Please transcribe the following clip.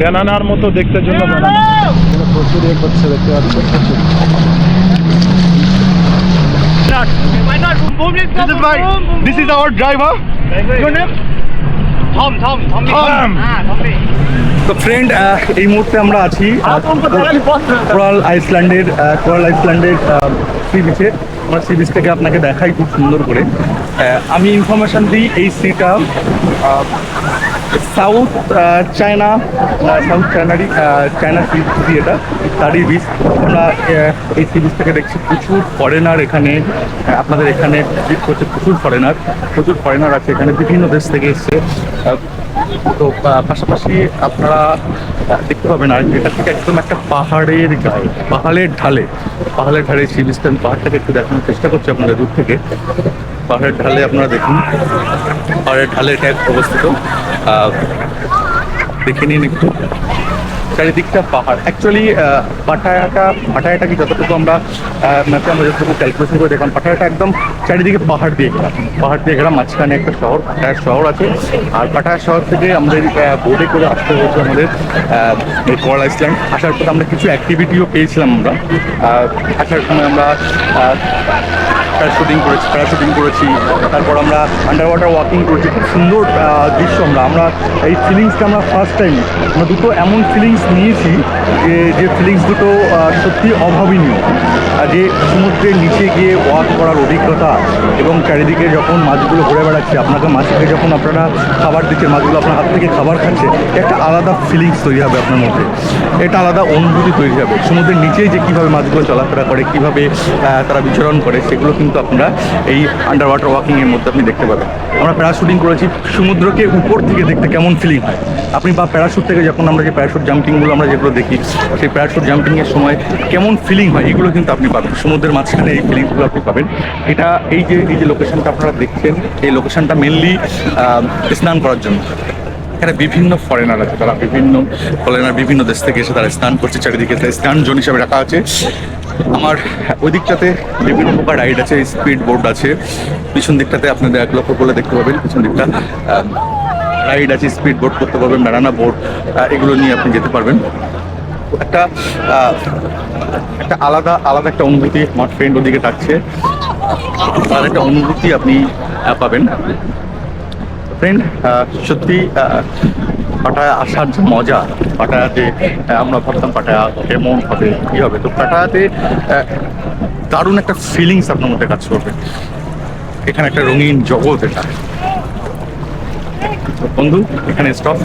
ব্যানানার মতো দেখতে জন্য প্রচুর ইয়ে করছে দেখতে প্রচুর। This is my, this is our driver. Your name? Tom, Tom, Tommy. Tom. Ah, তো ফ্রেন্ড এই মুহূর্তে আমরা আছি কোরাল আইসল্যান্ডের কোরাল আইসল্যান্ডের সি বিচে আমরা সি বিচ থেকে আপনাকে দেখাই খুব সুন্দর করে। আমি ইনফরমেশন দিই এই সিটা সাউথ চায়না সাউথ চায়নারই চায়না সি এটা, তারই বিচ আমরা এই সি বিচ থেকে দেখছি প্রচুর ফরেনার এখানে আপনাদের এখানে ভিজিট করছে প্রচুর ফরেনার প্রচুর ফরেনার আছে এখানে, বিভিন্ন দেশ থেকে এসছে তো পাশাপাশি আপনারা দেখতে পাবেন আর এটা থেকে একদম একটা পাহাড়ের গায়ে, পাহাড়ের ঢালে পাহাড়ের ঢালে সি আমি পাহাড়টাকে একটু দেখানোর চেষ্টা করছি আপনাদের দূর থেকে। পাহাড়ের ঢালে আপনারা দেখুন। পাহাড়ের ঢালে এটা অবস্থিত। দেখে নিন একটু। চারিদিকটা পাহাড়। অ্যাকচুয়ালি পাটায়াটা পাটায়াটাকে যতটুকু আমরা ম্যাপে আমরা যতটুকু ক্যালকুলেশন করে দেখলাম পাটায়াটা একদম চারিদিকে পাহাড় দিয়ে ঘেরা। পাহাড় দিয়ে ঘেরা, মাঝখানে একটা শহর পাটায়ার শহর আছে। আর পাটায়া শহর থেকে আমাদের বোর্ডে করে আসতে হয়েছে আমাদের কল আইসল্যান্ড আসার পর আমরা কিছু অ্যাক্টিভিটিও পেয়েছিলাম আমরা। আসার সময় আমরা প্যারাশুটিং করেছি প্যারাশুটিং করেছি। তারপর আমরা আন্ডার ওয়াটার ওয়াকিং করেছি। খুব সুন্দর দৃশ্য আমরা। আমরা এই ফিলিংসটা আমরা ফার্স্ট টাইম আমরা দুটো এমন ফিলিংস নিয়েছি যে যে ফিলিংস দুটো সত্যি অভাবনীয়। যে সমুদ্রের নিচে গিয়ে ওয়াক করার অভিজ্ঞতা এবং চারিদিকে যখন মাছগুলো ঘুরে বেড়াচ্ছে, আপনাকে মাছকে যখন আপনারা খাবার দিচ্ছে মাছগুলো আপনার হাত থেকে খাবার খাচ্ছে, একটা আলাদা ফিলিংস তৈরি হবে আপনার মধ্যে। এটা আলাদা অনুভূতি তৈরি হবে। সমুদ্রের নিচেই যে কীভাবে মাছগুলো চলাফেরা করে, কীভাবে তারা বিচরণ করে, সেগুলো কিন্তু আপনারা এই আন্ডার ওয়াটার ওয়াকিংয়ের মধ্যে আপনি দেখতে পাবেন। আমরা প্যারাশুটিং করেছি, সমুদ্রকে উপর থেকে দেখতে কেমন ফিলিং হয়? আপনি বা প্যারাশুট থেকে যখন আমরা যে প্যারাশুট জাম্পিংগুলো আমরা যেগুলো দেখি, সেই প্যারাশুট জাম্পিংয়ের সময় কেমন ফিলিং হয়, এগুলো কিন্তু আপনি পাবেন। সমুদ্রের মাঝখানে এই ফিলিংসগুলো আপনি পাবেন। এটা এই যে এই যে লোকেশনটা আপনারা দেখছেন, এই লোকেশনটা মেনলি স্নান করার জন্য। এখানে বিভিন্ন ফরেনার আছে, তারা বিভিন্ন ফরেনার বিভিন্ন দেশ থেকে এসে তারা স্নান করছে, চারিদিকে স্নান জোন হিসাবে রাখা আছে। আমার ওই দিকটাতে বিভিন্ন প্রকার রাইড আছে স্পিড বোর্ড আছে। পিছন দিকটাতে আপনাদের এক লক্ষ্য করলে দেখতে পাবেন, পিছন দিকটা রাইড আছে স্পিড বোর্ড করতে পারবেন ব্যানানা বোর্ড এগুলো নিয়ে আপনি যেতে পারবেন। একটা একটা আলাদা আলাদা একটা অনুভূতি আমার ফ্রেন্ড ওদিকে ডাকছে তার একটা অনুভূতি আপনি পাবেন। ফ্রেন্ড সত্যি পাটায়া আসার যে মজা, পাটায়াতে আমরা ভাবতাম পাটায়া কেমন হবে, কী হবে। তো পাটায়াতে দারুণ একটা ফিলিংস আপনার মধ্যে কাজ করবে। এখানে একটা রঙিন জগৎ এটা। বন্ধু এখানে স্টপ